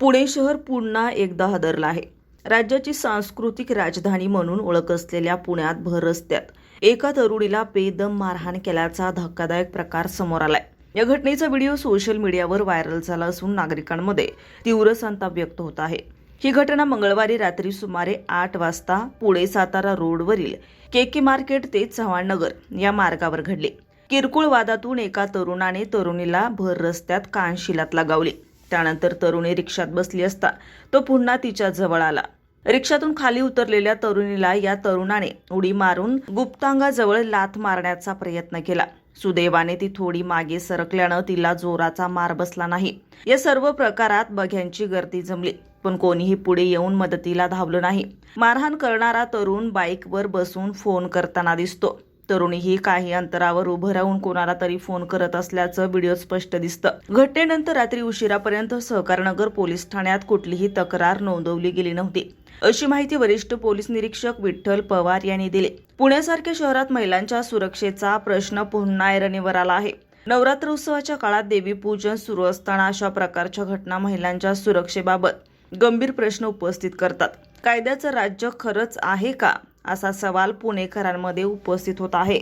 पुणे शहर पुन्हा एकदा हादरलं आहे. राज्याची सांस्कृतिक राजधानी म्हणून ओळख असलेल्या पुण्यात भर रस्त्यात एका तरुणीला बेदम मारहाण केल्याचा धक्कादायक प्रकार समोर आलाय. या घटनेचा व्हिडिओ सोशल मीडियावर व्हायरल झाला असून नागरिकांमध्ये तीव्र संताप व्यक्त होत आहे. ही घटना मंगळवारी रात्री सुमारे आठ वाजता पुणे सातारा रोडवरील के के मार्केट ते चव्हाणनगर या मार्गावर घडली. किरकोळ वादातून एका तरुणाने तरुणीला भर रस्त्यात कानशिलात लगावली. त्यानंतर तरुणी रिक्षात बसली असता तो पुन्हा तिच्या जवळ आला. रिक्षातून खाली उतरलेल्या तरुणीला या तरुणाने उडी मारून गुप्तांगाजवळ लाथ मारण्याचा प्रयत्न केला. सुदैवाने ती थोडी मागे सरकल्यानं तिला जोराचा मार बसला नाही. या सर्व प्रकारात बघ्यांची गर्दी जमली पण कोणीही पुढे येऊन मदतीला धावलं नाही. मारहाण करणारा तरुण बाईकवर बसून फोन करताना दिसतो. तरुणीही काही अंतरावर उभं राहून कोणाला तरी फोन करत असल्याचं व्हिडिओ स्पष्ट दिसतं. घटनेनंतर रात्री उशिरापर्यंत सहकारनगर पोलीस ठाण्यात कुठलीही तक्रार नोंदवली गेली नव्हती. अशी माहिती वरिष्ठ पोलीस निरीक्षक विठ्ठल पवार यांनी दिली. पुण्यासारख्या शहरात महिलांच्या सुरक्षेचा प्रश्न पुन्हा ऐरणीवर आला आहे. नवरात्र उत्सवाच्या काळात देवीपूजन सुरू असताना अशा प्रकारच्या घटना महिलांच्या सुरक्षेबाबत गंभीर प्रश्न उपस्थित करतात. कायद्याचं राज्य खरंच आहे का? असा सवाल पुणेकरांमध्ये उपस्थित होत आहे.